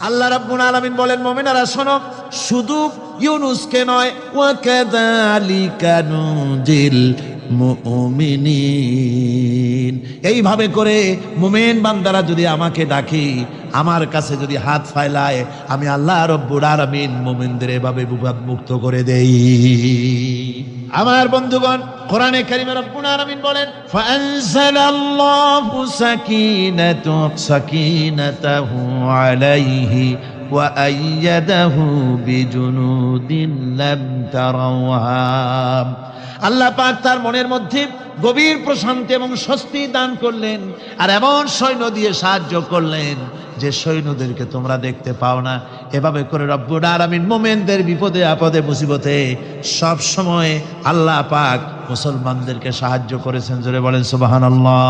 আল্লাহ রাব্বুল আলামিন বলেন মুমিনারা শোনো শুধু ইউনুসকে নয় ওয়া কাযালিকা নুজিল এইভাবে করে মোমেন বান্দারা যদি আমাকে ডাকি, আমার কাছে যদি হাত ফাইলায়, আমি আল্লাহ রব্বুর আলমিন মোমেনদের এভাবে মুক্ত করে দেই। আমার বন্ধুগণ, কোরআনে কারিমে রব্বুল আলামিন বলেন, ফাআনজালাল্লাহু সাকিনাতু সাকিনাতাহু আলাইহি ওয়া আইয়াদাহু বিজুনুদিন লাম তারাওহা। আল্লাহ পাক তার মনের মধ্যে গভীর প্রশান্তি এবং স্বস্তি দান করলেন আর এমন সৈন্য দিয়ে সাহায্য করলেন। যে সৈন্যদেরকে তোমরা দেখতে পাও না, এভাবে করে রব্বুল আলামিন মোমেনদের বিপদে আপদে মুসিবতে সব সময় আল্লাহ পাক মুসলমানদেরকে সাহায্য করেছেন। জোরে বলেন সুবাহান আল্লাহ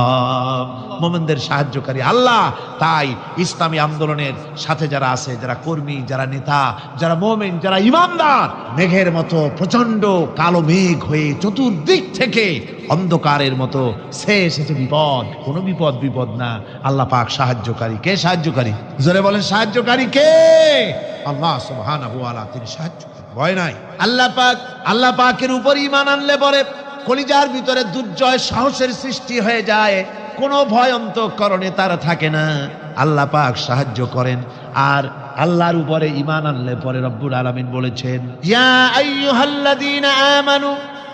মোমেনদের সাহায্যকারী আল্লাহ। তাই ইসলামী আন্দোলনের সাথে যারা আছে, যারা কর্মী, যারা নেতা, যারা মোমেন, যারা ইমানদার, মেঘের মতো প্রচণ্ড কালো মেঘ হয়ে চতুর্দিক থেকে অন্ধকারের মতো। সে এসেছে বিপদ। কোনো বিপদ বিপদ না। আল্লাহ পাক সাহায্যকারী। কে সাহায্যকারী? জোরে বলেন, সাহায্যকারী কে? আল্লাহ তাআলা তিনি সাহায্যকারী। ভয় নাই। আল্লাহ পাক, আল্লাহ পাকের উপর ইমান আনলে পরে কলিজার ভিতরে দুর্জয় সাহসের সৃষ্টি হয়ে যায়। কোনো ভয় অন্তঃকরণে তার থাকে না। আল্লাহ পাক সাহায্য করেন। আর আল্লাহর উপরে ইমান আনলে পরে রব্বুল আলামিন বলেছেন, ইয়া আইয়ুহাল্লাযীনা আমানু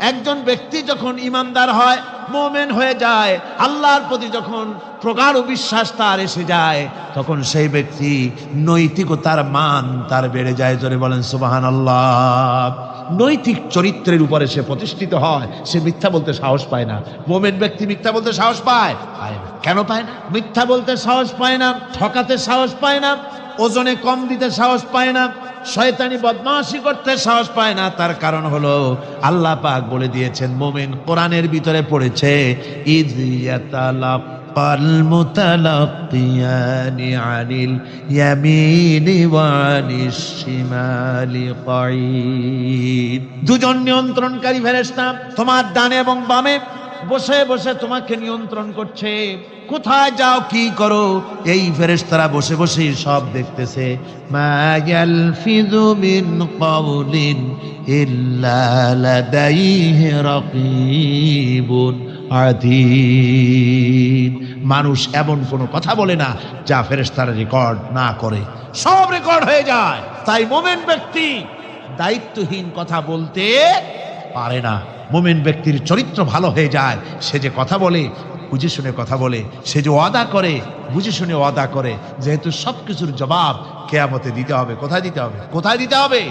একজন ব্যক্তি যখন ইমানদার হয়, মোমেন হয়ে যায়, আল্লাহর প্রতি যখন প্রগাঢ় বিশ্বাস তার এসে যায়, তখন সেই ব্যক্তি নৈতিকতার মান তার বেড়ে যায়। জোরে বলেন সুবাহান আল্লাহ নৈতিক চরিত্রের উপরে সে প্রতিষ্ঠিত হয়, সে মিথ্যা বলতে সাহস পায় না। মোমেন ব্যক্তি মিথ্যা বলতে সাহস পায়? পায় না। কেন পায় না? মিথ্যা বলতে সাহস পায় না, ঠকাতে সাহস পায় না, ওজনে কম দিতে সাহস পায় না শয়তানি বদমাশি করতে সাহস পায় না। তার কারণ হলো আল্লাহ পাক বলে দিয়েছেন, মোমেন কোরআনের ভিতরে পড়েছে দুজন নিয়ন্ত্রণকারী ফেরেশতা তোমার ডানে এবং বামে বসে বসে তোমাকে নিয়ন্ত্রণ করছে। কোথায় যাও, কি করো? এই ফেরেশতারা বসে বসে সব দেখতেছে। মিন মানুষ এমন কোনো কথা বলে না যা ফেরেশতারা রেকর্ড না করে। সব রেকর্ড হয়ে যায়। তাই মোমেন ব্যক্তি দায়িত্বহীন কথা বলতে পারে না। মোমেন ব্যক্তির চরিত্র ভালো হয়ে যায়। সে যে কথা বলে বুঝে শুনে কথা বলে সে যে ওয়াদা করে বুঝে শুনে ওয়াদা করে যেহেতু সব কিছুর জবাব কেয়ামতে দিতে হবে কোথায় দিতে হবে কোথায় দিতে হবে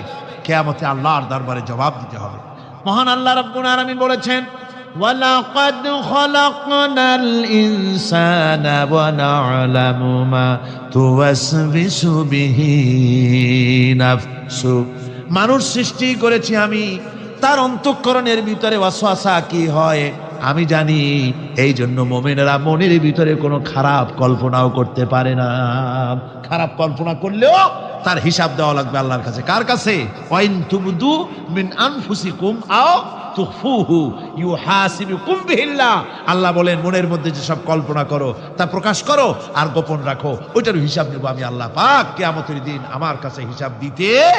কেয়ামতে আল্লাহর দরবারে জবাব দিতে হবে মহান আল্লাহ রব্বুল আলামিন বলেছেন وَلَقَدْ خَلَقْنَا الْإِنسَانَ وَنَعْلَمُ مَا تُوَسْوِسُ بِهِ نَفْسُهُ মানুষ সৃষ্টি করেছি আমি তার অন্তঃকরণের ভিতরে ওয়াসওয়াসা কি হয় আমি জানি এই জন্য মোমেনেরা মনের ভিতরে কোনো খারাপ কল্পনাও করতে পারে না। খারাপ কল্পনা করলেও তার হিসাব দেওয়া লাগবে আল্লাহর কাছে। কার কাছে? আল্লাহ বলেন, মনের মধ্যে যে সব কল্পনা করো, তা প্রকাশ করো আর গোপন রাখো। ওইটার হিসাব নেব আমি আল্লাহ পাক। কিয়ামতের দিন আমার কাছে হিসাব দিতে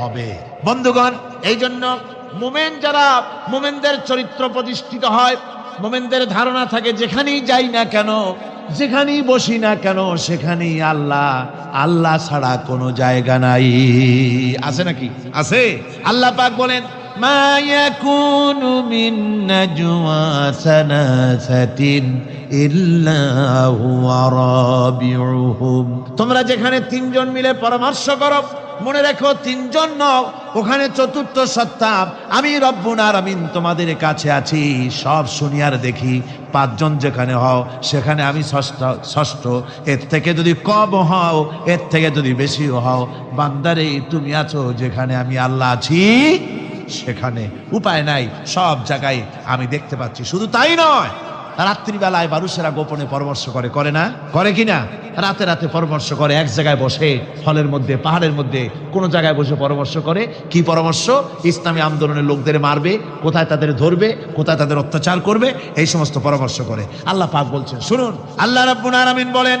হবে। বন্ধুগণ, এই জন্য মোমেন যারা মোমেনদের চরিত্র প্রতিষ্ঠিত হয়, মোমেনদের ধারণা থাকে যেখানেই যাই না কেন, যেখানেই বসি না কেন, সেখানেই আল্লাহ আল্লাহ ছাড়া কোনো জায়গা নাই। আছে নাকি? আছে। আল্লাহ পাক বলেন মা ইয়াকুনু মিন নাজওয়া সানাসাতিন ইল্লা হুয়া রাবিউহুম। তোমরা যেখানে তিনজন মিলে পরামর্শ করো, মনে রেখো তিনজন নও, ওখানে চতুর্থ সত্তা। আমি রব্বুন আর আমিন তোমাদের কাছে আছি, সব শুনিয়ার দেখি। পাঁচজন যেখানে হও, সেখানে আমি ষষ্ঠ ষষ্ঠ। এর থেকে যদি কম হও, এর থেকে যদি বেশি হও, বান্দারে, তুমি আছো যেখানে আমি আল্লাহ আছি। সেখানে উপায় নাই, সব জায়গায় আমি দেখতে পাচ্ছি। শুধু তাই নয়, রাত্রিবেলায় মানুষেরা গোপনে পরামর্শ করে করে না? করে কি না? রাতে রাতে পরামর্শ করে, এক জায়গায় বসে, হলের মধ্যে, পাহাড়ের মধ্যে, কোনো জায়গায় বসে পরামর্শ করে। কি পরামর্শ? ইসলামী আন্দোলনের লোকদের মারবে, কোথায় তাদের ধরবে, কোথায় তাদের অত্যাচার করবে, এই সমস্ত পরামর্শ করে। আল্লাহ পাক বলছেন, শুনুন, আল্লাহ রাব্বুল আলামিন বলেন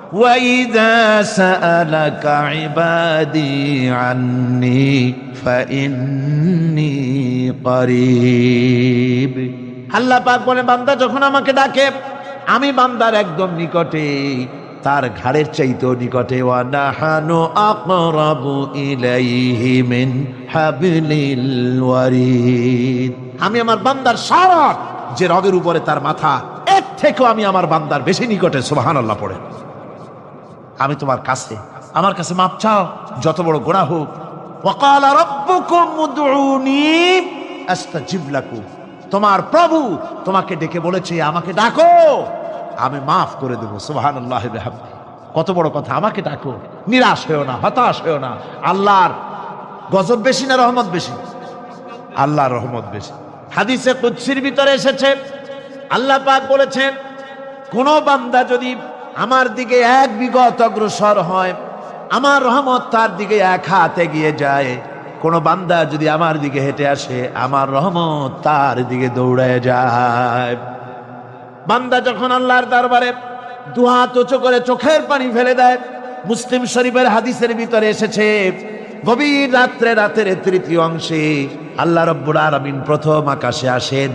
وإذا سألك عبادي عني فإني قريب আল্লাহ পাক বলে বান্দা যখন আমাকে ডাকে আমি বান্দার একদম নিকটে তার ঘাড়ের চাইতেও নিকটে ونحن أقرب إليه من حبل الوريد আমি আমার বান্দার সারা যে রগের উপরে তার মাথা এর থেকেও আমি আমার বান্দার বেশি নিকটে সুবাহান আল্লাহ পড়ে আমি তোমার কাছে। আমার কাছে মাপ চাও, যত বড় গোড়া হোক। তোমার প্রভু তোমাকে ডেকে বলেছে, আমাকে ডাকো। আমি মাফ করে দেবো, সুবহানাল্লাহি বিহামদি। কত বড় কথা, আমাকে ডাকো। নিরাশ হয়েও না, হতাশ হয়েও না। আল্লাহর গজব বেশি না রহমত বেশি? আল্লাহর রহমত বেশি। হাদিসে কুৎসির ভিতরে এসেছে, আল্লাহ পাক বলেছেন, কোন বান্দা যদি আমার দিকে এক বিগত অগ্রসর হয়, আমার রহমত তার দিকে এক হাতে গিয়ে যায়। কোন বান্দা যদি আমার দিকে হেঁটে আসে, আমার রহমত তার দিকে দৌড়ে যায়। বান্দা যখন আল্লাহর দরবারে দুহাত উঁচু করে চোখের পানি ফেলে দেয়, মুসলিম শরীফের হাদিসের ভিতরে এসেছে, গভীর রাত্রে রাতের তৃতীয় অংশে আল্লাহ রব্বুল আলামিন প্রথম আকাশে আসেন।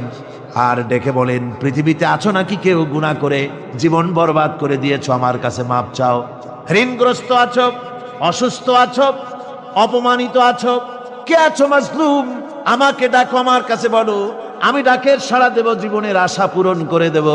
আর ডেকে বলেন, পৃথিবীতে আছো নাকি কেউ গুণা করে? জীবন বরবাদ করে দিয়েছ আমার কাছে, মাপ চাও। ঋণগ্রস্ত আছো, অসুস্থ আছো, অপমানিত আছো। কে আছো মাজলুম? আমাকে ডাকো আমার কাছে বলো। আমি ডাকের সাড়া দেব, জীবনের আশা পূরণ করে দেব।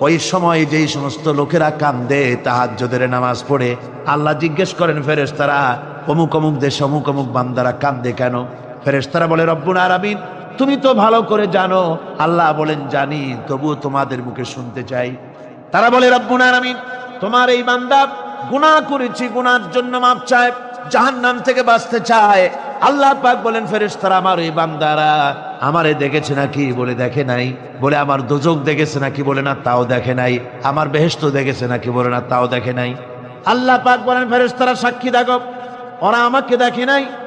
ওই সময় যেই সমস্ত লোকেরা কান্দে, তাহাজ্জদের নামাজ পড়ে, আল্লাহ জিজ্ঞেস করেন ফেরেস্তারা অমুক অমুক দেশ অমুক অমুক বান্দারা কান্দে কেন? ফেরেস্তারা বলে, রব্বুল আরামিন তুমি তো ভালো করে জানো, আল্লাহ বলেন, জানি, তবুও তোমাদের মুখে শুনতে চাই। তারা বলে, রব্বুল আরামিন তোমার এই বান্দা গুনাহ করেছি গুনার জন্য মাপ চায় জাহান নাম থেকে বাঁচতে চায়। আল্লাহ পাক বলেন, ফেরেশতারা আমার এই বান্দারা, আমারে দেখেছে নাকি? বলে, দেখে নাই। বলে, আমার দোজক দেখেছে নাকি? বলে, না, তাও দেখে নাই। আমার বেহেস্ত দেখেছে নাকি? বলে, না, তাও দেখে নাই। আল্লাহ পাক বলেন, ফেরেশতারা, সাক্ষী দেখো, ওরা আমাকে দেখে নাই।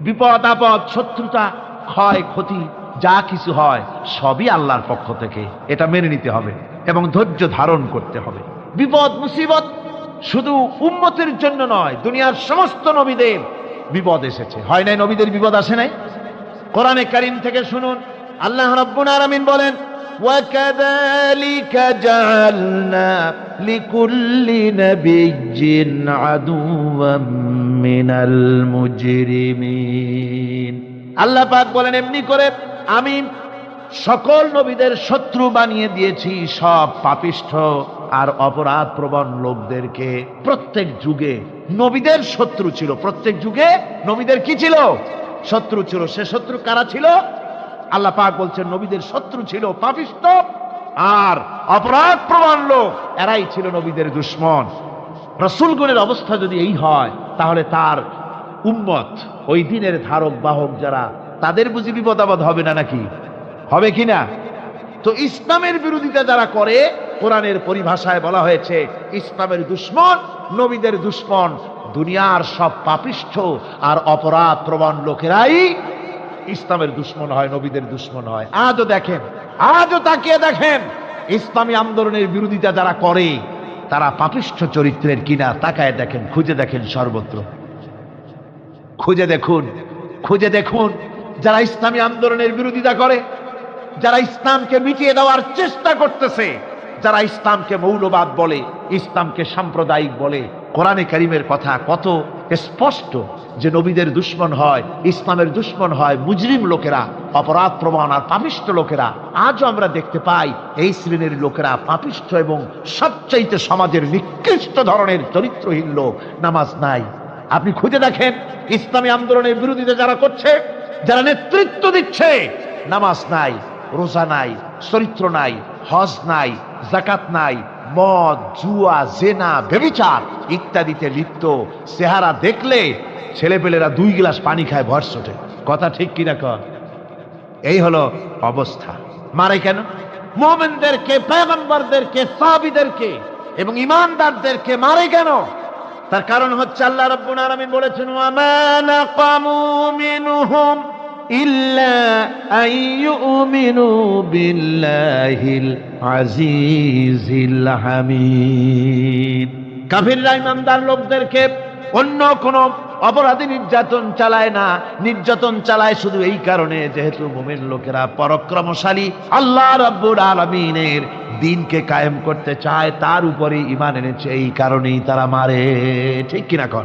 বিপদ, আপদ, শত্রুতা, ক্ষয়, ক্ষতি, যা কিছু হয়, সবই আল্লাহর পক্ষ থেকে। এটা মেনে নিতে হবে এবং ধৈর্য ধারণ করতে হবে। বিপদ, মুসিবত শুধু উন্মতের জন্য নয়, দুনিয়ার সমস্ত নবীদের বিপদ এসেছে। হয় নাই নবীদের বিপদ আসে নাই? কোরআনে কারিম থেকে শুনুন। আল্লাহ রব্বুন আরামিন বলেন وكذلك جعلنا لكل نبي عدوا من المجرمين আল্লাহ পাক বলেন এমনি করে আমি সকল নবীদের শত্রু বানিয়ে দিয়েছি সব পাপিষ্ঠ আর অপরাধ প্রবণ লোকদেরকে প্রত্যেক যুগে নবীদের শত্রু ছিল প্রত্যেক যুগে নবীদের কি ছিল শত্রু ছিল সে শত্রু কারা ছিল আল্লাহ পাক বলছেন, নবীদের শত্রু ছিল পাপিষ্ঠ আর অপরাধ প্রমাণ লোক, এরাই ছিল নবীদের দুশ্মন। রসুলগণের অবস্থা যদি এই হয়, তাহলে তার উম্মত, ওই দিনের ধারক, বাহক যারা, তাদের বুঝি বিপদাবাদ হবে না নাকি? হবে কি না? তো ইসলামের বিরোধিতা যারা করে, কোরআনের পরিভাষায় বলা হয়েছে, ইসলামের দুশ্মন, নবীদের দুশ্মন, দুনিয়ার সব পাপিষ্ঠ আর অপরাধ প্রবণ লোকেরাই ইসলামের দুশ্মন হয়, নবীদের দুশ্মন হয়। আজও দেখেন, আজও তাকিয়ে দেখেন, ইসলামী আন্দোলনের বিরোধিতা যারা করে, তারা পাপিষ্ঠ চরিত্রের কিনা তাকায় দেখেন, খুঁজে দেখেন সর্বত্র। খুঁজে দেখুন খুঁজে দেখুন, যারা ইসলামী আন্দোলনের বিরোধিতা করে, যারা ইসলামকে মিটিয়ে দেওয়ার চেষ্টা করতেছে, যারা ইসলামকে মৌলবাদ বলে, ইসলামকে সাম্প্রদায়িক বলে কোরআনে কারিমের কথা কত স্পষ্ট যে নবীদের দুশ্মন হয়, ইসলামের দুশ্মন হয়, মুজরিম লোকেরা, অপরাধ প্রমাণ আর পাপিষ্ঠ লোকেরা। আজও আমরা দেখতে পাই এই শ্রেণির লোকেরা পাপিষ্ঠ এবং সবচাইতে সমাজের নিকৃষ্ট ধরনের চরিত্রহীন লোক। নামাজ নাই। আপনি খুঁজে দেখেন, ইসলামী আন্দোলনের বিরোধিতা যারা করছে, যারা নেতৃত্ব দিচ্ছে, নামাজ নাই, রোজা নাই, চরিত্র নাই, হজ নাই জাকাত নাই মদ, জুয়া, জেনা বেবিচার ইত্যাদিতে লিপ্ত। চেহারা দেখলে ছেলেপেলেরা দুই গ্লাস পানি খায় ভরস ওঠে কথা ঠিক কিনা কর? এই হলো অবস্থা। মারে কেন? মোমেনদেরকে পেগম্বরদেরকে সাহাবিদেরকে এবং ইমানদারদেরকে মারে কেন? তার কারণ হচ্ছে আল্লাহ রাব্বুল আলামিন বলেছেন ওয়ামা নাকামু মিনহুম ইল্লা আন ইউমিনু বিল্লাহিল আজিজিল হামিদ। কাফিররা ইমানদার লোকদেরকে অন্য কোন অপরাধী নির্যাতন চালায় না, নির্যাতন চালায় শুধু এই কারণে যেহেতু মোমেন লোকেরা পরাক্রমশালী আল্লাহ রাব্বুল আলামিনের দিনকে কায়েম করতে চায়, তার উপরে ইমান এনেছে, এই কারণেই তারা মারে। ঠিক কিনা কর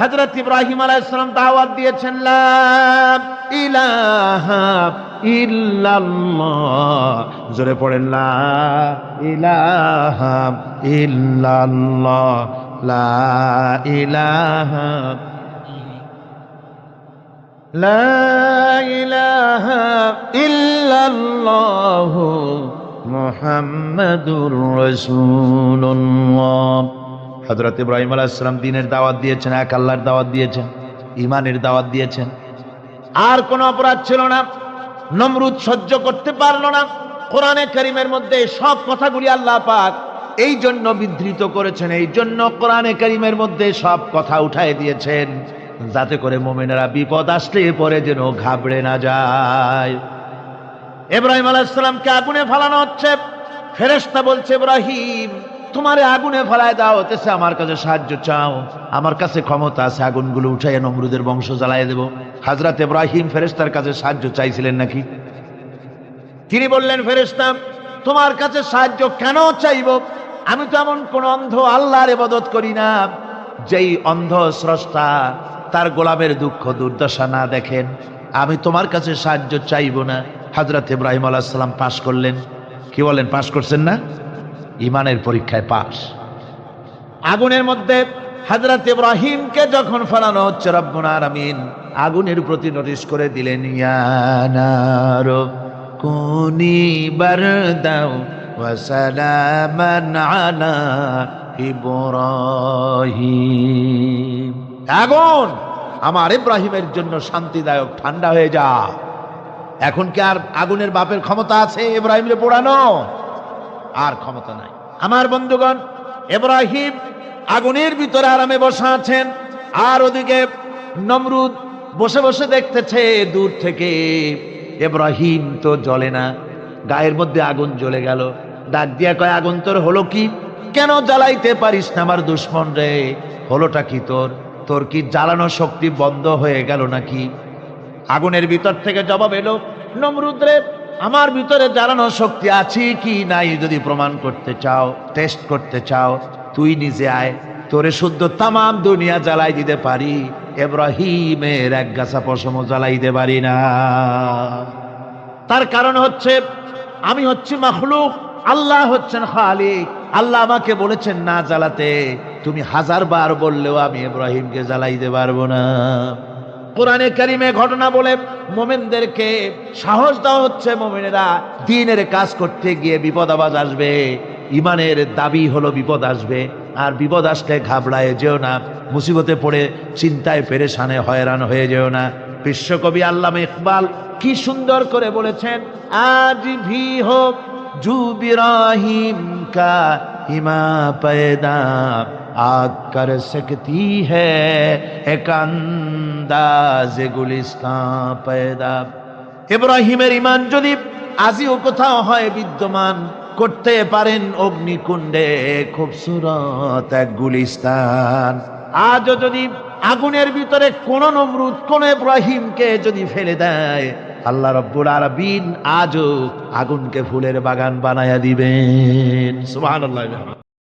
হজরত ইব্রাহিম আলাইসালাম দাওয়াত দিয়েছেন ইলাহা জোরে পড়েন, লা ইলাহা ইল্লাল্লাহ। লা ইলাহা লা ইলাহা হযরত ইব্রাহিম আলাইহিস সালাম দ্বীনের দাওয়াত দিয়েছেন, এক আল্লাহর দাওয়াত দিয়েছেন, ঈমানের দাওয়াত দিয়েছেন। আর কোন অপরাধ ছিল না, নমরুদ সহ্য করতে পারল না। কোরআনে করিমের মধ্যে সব কথাগুলি আল্লাহ পাক এই জন্য বিধৃত করেছেন, এই জন্য কোরআনে করিমের মধ্যে সব কথা উঠায় দিয়েছেন, যাতে করে মোমেনেরা বিপদ আসলে পরে যেন ঘাবড়ে না যায়। ইব্রাহিম আলাইসালামকে আগুনে ফালানো হচ্ছে। ফেরেশতা বলছে, ইব্রাহিম তোমারে আগুনে ফেলায় দাও হতেছে আমার কাছে সাহায্য চাও। আমার কাছে ক্ষমতা আছে, আগুনগুলো উঠাইয়া নমরুদের বংশ জ্বালায় দেব। হাজরাত ইব্রাহিম ফেরেস্তার কাছে সাহায্য চাইছিলেন নাকি? তিনি বললেন, ফেরেশতা, তোমার কাছে সাহায্য কেন চাইব? আমি তো এমন কোন অন্ধ আল্লাহর ইবাদত করি না। যেই অন্ধ স্রষ্টা তার গোলামের দুঃখ দুর্দশা না দেখেন, আমি তোমার কাছে সাহায্য চাইব না। হাজরত ইব্রাহিম আলাহ সাল্লাম পাশ করলেন। কি বলেন, পাশ করছেন না? ইমানের পরীক্ষায় পাশ। আগুনের মধ্যে হাজরত ইব্রাহিমকে যখন ফেলানো হচ্ছে রব্বুল আলামিন, আগুনের প্রতি নোটিশ করে দিলেন আগুন আমার ইব্রাহিমের জন্য শান্তিদায়ক, ঠান্ডা হয়ে যা। এখন কি আর আগুনের বাপের ক্ষমতা আছে ইব্রাহিমরে পোড়ানো? আর ক্ষমতা নাই। আমার বন্ধুগণ ইব্রাহিম আগুনের ভিতরে আরামে বসা আছেন, আর ওদিকে নমরুদ বসে বসে দেখতেছে, দূর থেকে ইব্রাহিম তো জ্বলে না, গায়ের মধ্যে আগুন জ্বলে গেল। ডাক দিয়া কয়, আগুন তোর হলো কি? কেন জ্বালাইতে পারিস না আমার দুশ্মন রে? হলোটা কি তোর? তোর কি জ্বালানো শক্তি বন্ধ হয়ে গেল নাকি? আগুনের ভিতর থেকে জবাব এলো নমরুদ্রে আমার ভিতরে জ্বালানো শক্তি আছে কি নাই যদি প্রমাণ করতে চাও টেস্ট করতে চাও, তুই নিজে আয়। তোরে শুদ্ধ তামাম দুনিয়া জ্বালাই দিতে পারি, এব্রাহিমের এক গাছা পশম জ্বালাই দিতে পারি না। তার কারণ হচ্ছে, আমি হচ্ছি মাখলুক, আল্লাহ হচ্ছেন খালিক। আল্লাহ আমাকে বলেছেন না জ্বালাতে, তুমি হাজার বার বললেও আমি ইব্রাহিমকে জ্বালাইতে পারব না। কোরআনে কারিমে ঘটনা বলে মোমেনদেরকে সাহস দেওয়া হচ্ছে, মোমেনেরা দিনের কাজ করতে গিয়ে বিপদ আবাজ আসবে। ইমানের দাবি হলো বিপদ আসবে, আর বিপদ আসলে ঘাবড়ায় যেও না, মুসিবতে পড়ে চিন্তায় পেরেশানে হয়রান হয়ে যেও না। বিশ্বকবি আল্লামা ইকবাল কি সুন্দর করে বলেছেন, আজ ভি হোক জু বিরাহিম কা হিমা पैदा आग कर सकती है एक अंदाज गुलिस्तान पैदा ইব্রাহিমের ইমান যদি আজিও কোথাও হয় বিদ্যমান করতে পারেন অগ্নিকুণ্ডে খুবসুরত এক গুলিস্তান আজও যদি আগুনের ভিতরে কোন নমরুদ কোন ইব্রাহিমকে যদি ফেলে দেয় আল্লাহ রব্বুল আরবিন আজও আগুনকে ফুলের বাগান বানায়া দিবেন সুবহানাল্লাহ